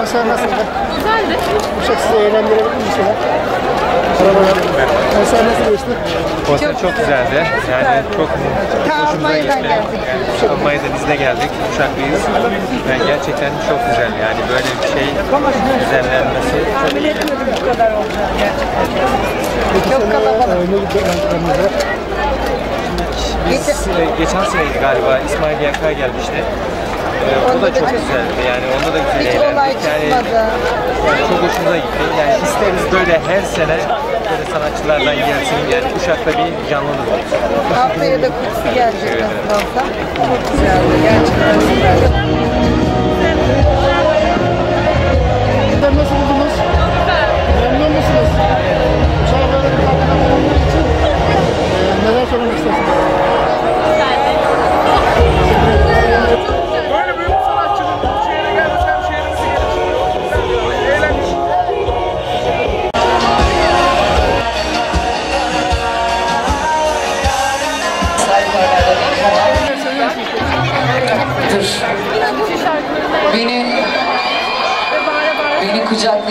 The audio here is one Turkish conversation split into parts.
Konser nasıldı? Güzeldi. Uşak sizi eğlendirebilir mi şeyler? Konser nasıl geçti? Konser çok güzeldi. Yani çok hoşumuza Almanya'dan gitti. Yani Almanya'dan izne geldik. Uşaklıyız. Yani gerçekten çok güzel. Yani böyle bir şey düzenlenmesi çok Çok kalabalık. Ne gibi antrenmanlar? Biz e, geçen seneydi galiba İsmail Yankay gelmişti. Ee, o da çok güzeldi. Yani onda da güzel Hiç eğlendik. olay Yani, çıkmadı. yani çok hoşumuza gitti. Yani isteriz böyle her sene böyle sanatçılardan gelsin yani Uşak'ta bir canlılık olsun. Haftaya da kursu gelecek nasıl olsa. Çok güzeldi. Gerçekten.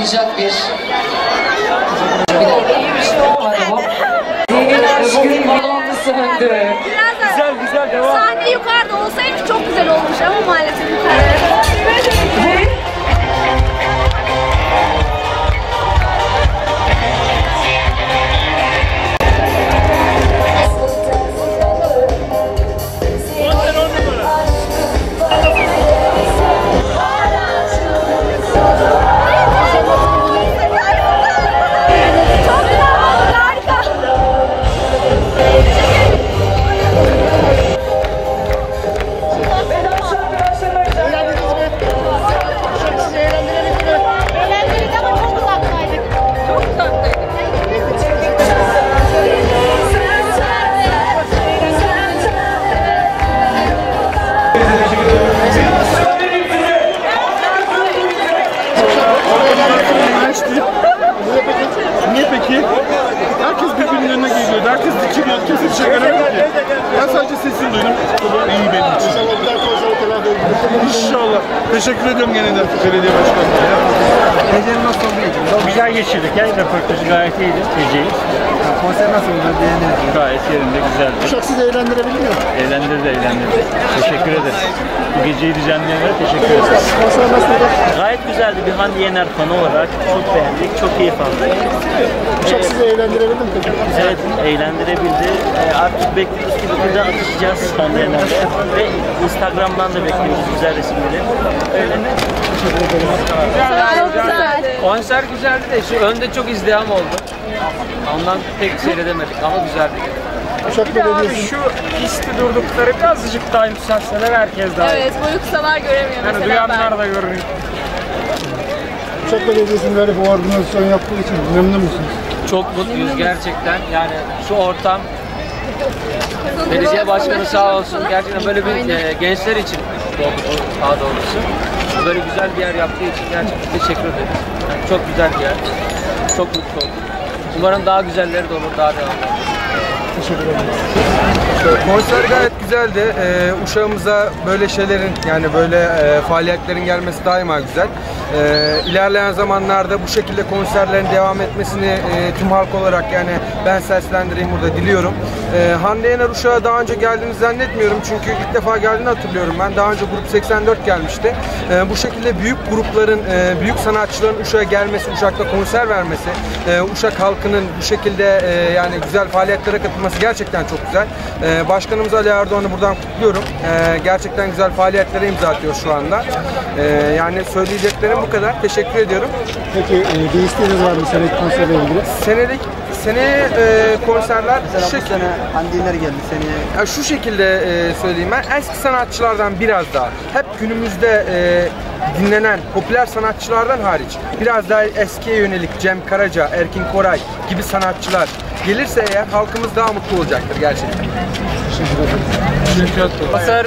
Kucaklayacak bir bir dakika. Bir şey olmadı bu. Senin aşkın balonlu söndü. Güzel güzel devam. Sahne yukarıda olsaydı çok güzel olmuş ama maalesef yukarıda. Peki? Niye peki? Dikiliyor. Kimse bir şey göremedi ki. Ben sadece sesini duydum. Bu da iyi benim için. İnşallah. Teşekkür ediyorum gene de belediye başkanına. ya. Gecenin nasıl olduğu Güzel geçirdik ya. Röportajı gayet iyiydi. Geceyi. Konser nasıl oldu? Beğendiniz mi? Gayet yerinde güzeldi. Uşak sizi eğlendirebildi mi? Eğlendirdi eğlendirdi. Teşekkür ederiz. Bu geceyi düzenleyenlere teşekkür ederiz. Konser nasıl oldu? Gayet güzeldi. Bir Hande Yener fanı olarak çok beğendik. Çok keyif aldık. Uşak sizi eğlendirebildi mi peki? Evet eğlendirebildi. Ee, artık bekliyoruz ki bir de atışacağız Hande Yener'le. Ve Instagram'dan da bekliyoruz güzel resimleri. Öyle. Çok güzel. Konser güzeldi de şu önde çok izdiham oldu. Ondan pek seyredemedik ama güzeldi. Uşak Abi Belediyesi şu pisti durdukları birazcık daha yükselseler herkes daha. Evet, bu yükseler göremiyor Yani mesela duyanlar ben. da görünüyor. Uşak Belediyesi'nin böyle bir organizasyon yaptığı için memnun musunuz? Çok mutluyuz gerçekten. Yani şu ortam belediye başkanı sağ olsun gerçekten böyle bir e, gençler için oldu daha doğrusu. Böyle güzel bir yer yaptığı için gerçekten teşekkür ederiz. Yani çok güzel bir yer. Çok mutlu olduk. Umarım daha güzelleri de olur, daha devam eder. Konser gayet güzeldi. Ee, uşağımıza böyle şeylerin yani böyle e, faaliyetlerin gelmesi daima güzel. Ee, ilerleyen zamanlarda bu şekilde konserlerin devam etmesini e, tüm halk olarak yani ben seslendireyim burada diliyorum. Ee, Hande Yener Uşak'a daha önce geldiğini zannetmiyorum çünkü ilk defa geldiğini hatırlıyorum ben. Daha önce Grup 84 gelmişti. Ee, bu şekilde büyük grupların, e, büyük sanatçıların Uşak'a gelmesi, Uşak'ta konser vermesi, e, Uşak halkının bu şekilde e, yani güzel faaliyetlere katılması gerçekten çok güzel. E, Başkanımız Ali Erdoğan'ı buradan kutluyorum. E, gerçekten güzel faaliyetlere imza atıyor şu anda. E, yani söyleyeceklerim bu kadar. Teşekkür ediyorum. Peki e, bir isteğiniz var mı seneki konserle ilgili? Senelik seneye e, konserler şu şekilde, Handeler geldi seneye. ya şu şekilde e, söyleyeyim ben eski sanatçılardan biraz daha hep günümüzde e, dinlenen popüler sanatçılardan hariç biraz daha eskiye yönelik Cem Karaca, Erkin Koray gibi sanatçılar gelirse eğer halkımız daha mutlu olacaktır gerçekten. Konser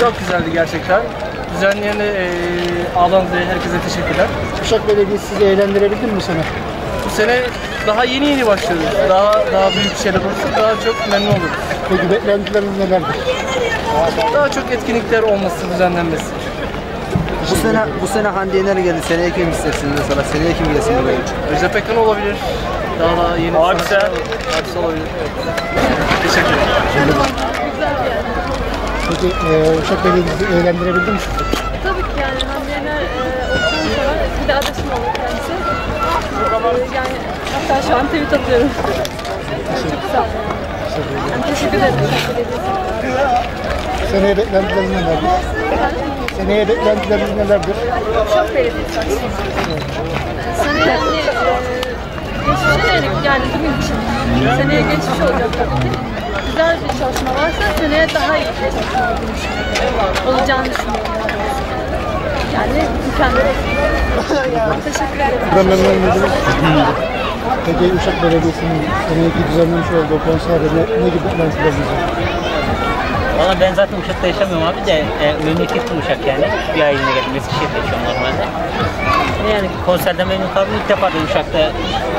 çok güzeldi gerçekten. Düzenleyene e, Ağlan herkese teşekkürler. Uşak Belediyesi sizi eğlendirebildi mi bu sene? Bu sene daha yeni yeni başlıyoruz. Daha daha büyük şeyler olursa daha çok memnun oluruz. Peki beklentileriniz nelerdir? Daha çok etkinlikler olması, düzenlenmesi. Bu sene bu sene Hande Yener geldi. Seneye kim istersiniz mesela? Seneye kim gelsin buraya? Recep Pekan olabilir. Daha da yeni Hadise. hadise olabilir. Peki e, Uşak Belediyesi eğlendirebildi mi? Tabii ki yani Hande Yener e, oktan sever. Bir de adaşım olur kendisi. E, yani hatta şu an tweet atıyorum. Çok sağ olun. Yani teşekkür ederim. Uşak Belediyesi. Seneye beklentileriniz nelerdir? Seneye beklentileriniz nelerdir? Uşak Belediyesi aslında. Seneye yönelik yani bugün için. Seneye geçmiş olacak tabii ki. Güzel bir çalışma varsa seneye daha iyi bir çalışma olacağını düşünüyorum. Yani mükemmel. Teşekkür ederim. Buradan memnun muydunuz? Peki Uşak Belediyesi'nin seneki düzenlemiş olduğu konserde ne, ne gibi var? Valla ben zaten Uşak'ta yaşamıyorum abi de e, memleketim Uşak yani. Bir ailene geldim. Eskişehir'de yaşıyorum normalde. Yani konserden memnun kaldım. İlk defa da Uşak'ta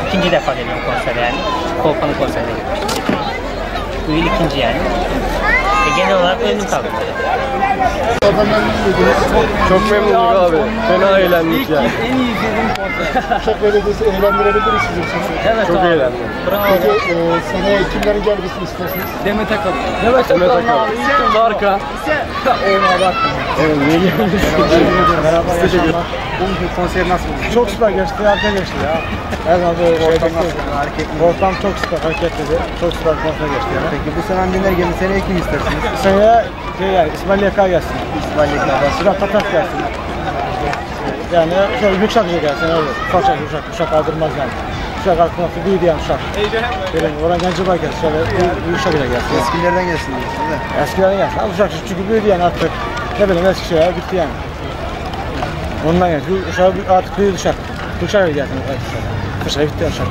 ikinci defa geliyorum konser yani. Kolkan'ın konserine gitmiştim. Bu yıl ikinci yani. E, genel olarak memnun kaldım. Çok memnunum abi. Fena eğlendik yani. Uşak Belediyesi eğlendirebilir sizi? Evet Çok abi. eğlendim. Peki e, seneye kimlerin gelmesini istersiniz? Demet Akalın. Demet Akalın. Marka. Merhaba, Teşekkür ederim. Bugünkü konser nasıl oldu? Çok süper geçti, harika geçti ya. Her zaman böyle ortam nasıl? Ortam çok süper, hareketliydi. Çok süper konser geçti yani. Peki bu sene Yener geldi. Seneye kim istersiniz? Seneye şey yani, İsmail Yaka gelsin. İsmail Yener. Sıra Tatak gelsin. Büyük şarkıcı gelsin öyle. Ufak şarkı, uşak, uşak kaldırmaz yani. Uşak kalkması büyüdü yani uşak. Böyle Orhan Gencebay gelsin, şöyle büyük, büyük şarkıcı gelsin. Eskilerden gelsin diyorsun değil mi? Eskilerden gelsin. Ama uşak çünkü büyüdü yani artık. Ne bileyim eski şeyler bitti yani. Ondan gelsin. Bu uşak artık büyüdü uşak. Bu uşak gelsin. Uşak bitti uşak.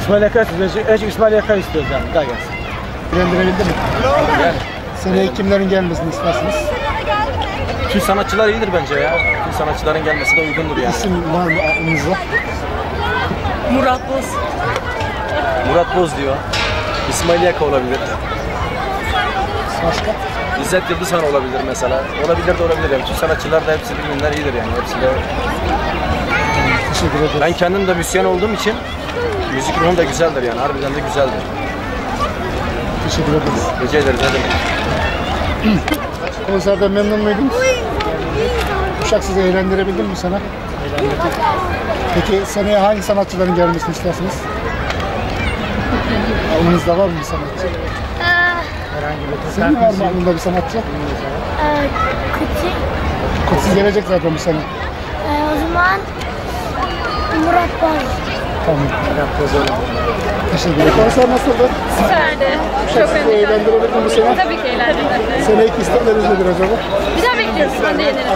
İsmail Yaka istiyoruz. İsmail Yaka istiyoruz yani. Daha gelsin. Bilendirebildi mi? Seneye kimlerin gelmesini istersiniz? Tüm sanatçılar iyidir bence ya. Tüm sanatçıların gelmesi de uygundur yani. İsim var mı aklınızda? Murat Boz. Murat Boz diyor. İsmail Yaka olabilir. Başka? İzzet Yıldızhan olabilir mesela. Olabilir de olabilir. Yani. Tüm sanatçılar da hepsi birbirinden iyidir yani. Hepsi de... Teşekkür ederim. Ben kendim de müzisyen olduğum için müzik ruhum da güzeldir yani. Harbiden de güzeldir. Teşekkür ederiz. Rica ederiz. Demek. Konserden memnun muydunuz? Uşak sizi eğlendirebildi mi sana? Peki seneye hangi sanatçıların gelmesini istersiniz? Aklınızda var mı bir sanatçı? Herhangi bir. Senin var mı aklında bir sanatçı? Kutu. Kutsi gelecek zaten bu sene. Ee, o zaman Murat Boz. Tamam. Teşekkür ederim. Konser nasıldı? Süperdi. Çok kaldım. eğlendirebildi mi bu sene? Tabii ki eğlendim ben de. Seneki istekleriniz nedir acaba? Bir daha bekliyoruz Hande Yener'i.